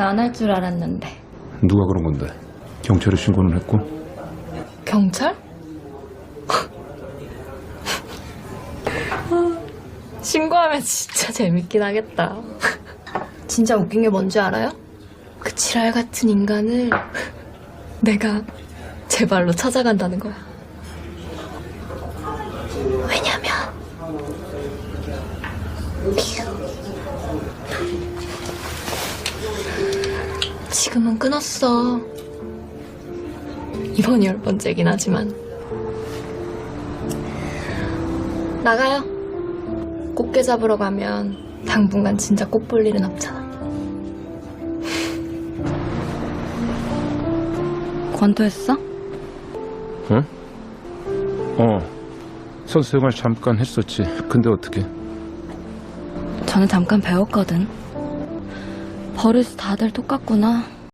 안 할 줄 알았는데. 누가 그런 건데? 경찰에 신고는 했고? 경찰? 신고하면 진짜 재밌긴 하겠다. 진짜 웃긴 게 뭔지 알아요? 그 지랄 같은 인간을 내가 제 발로 찾아간다는 거야. 왜냐면 지금은 끊었어. 이번이 열 번째긴 하지만 나가요. 꽃게 잡으러 가면 당분간 진짜 꽃 볼 일은 없잖아. 권투했어? 응? 어. 선수 생활 잠깐 했었지. 근데 어떻게? 저는 잠깐 배웠거든. 버릇이 다들 똑같구나.